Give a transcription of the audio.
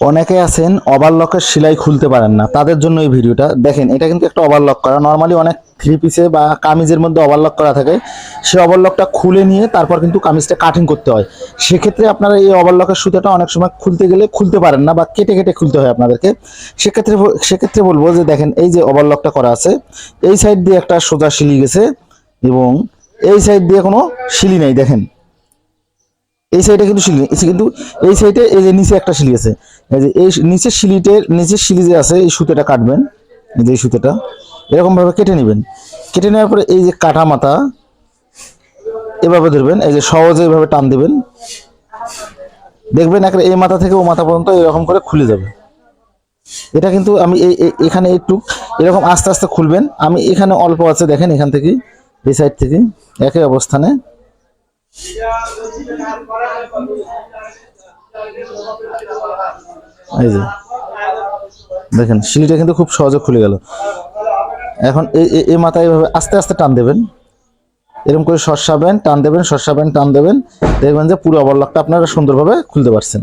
অনেকে আছেন ওভারলকের সেলাই খুলতে পারেন না। তাদের জন্য এই ভিডিওটা। দেখেন, এটা কিন্তু একটা ওভারলক করা। নর্মালি অনেক থ্রি পিসে বা কামিজের মধ্যে ওভারলক করা থাকে। সেই ওভারলকটা খুলে নিয়ে তারপর কিন্তু কামিজটা কাটিং করতে হয়। সেক্ষেত্রে আপনারা এই ওভারলকের সুতাটা অনেক সময় খুলতে গেলে খুলতে পারেন না বা কেটে কেটে খুলতে হয় আপনাদেরকে। সেক্ষেত্রে সেক্ষেত্রে বলব যে, দেখেন, এই যে ওভারলকটা করা আছে, এই সাইড দিয়ে একটা সোজা শিলি গেছে এবং এই সাইড দিয়ে কোনো শিলি নেই। দেখেন এই সাইডে কিন্তু শিলি কিন্তু, এই সাইডে এই যে নিচে একটা শিলি আছে। এই যে এই নিচের শিলিটের নিচের শিলি যে আছে, এই সুতোটা কাটবেন। এই যে এই সুতোটা। এরকম ভাবে কেটে নেবেন। কেটে নেওয়ার পরে এই যে কাটা মাথা, এভাবে ধরবেন। এই যে সহজে এভাবে টান দিবেন। দেখবেন একটা এই মাথা থেকে ও মাথা পর্যন্ত এরকম করে খুলে যাবে। এটা কিন্তু আমি এই- এখানে একটু এরকম আস্তে আস্তে খুলবেন। আমি এখানে অল্প আছে, দেখেন এখান থেকে, এই সাইড থেকে, একই অবস্থানে। এই যে, দেখেন, সিঁড়িটা কিন্তু খুব সহজে খুলে গেল। এখন এই মাথায় এভাবে আস্তে আস্তে টান দেবেন। এরকম করে সরষাবেন টান দেবেন সরষাবেন টান দেবেন। দেখবেন যে পুরো ওভারলকটা আপনারা সুন্দরভাবে খুলতে পারছেন।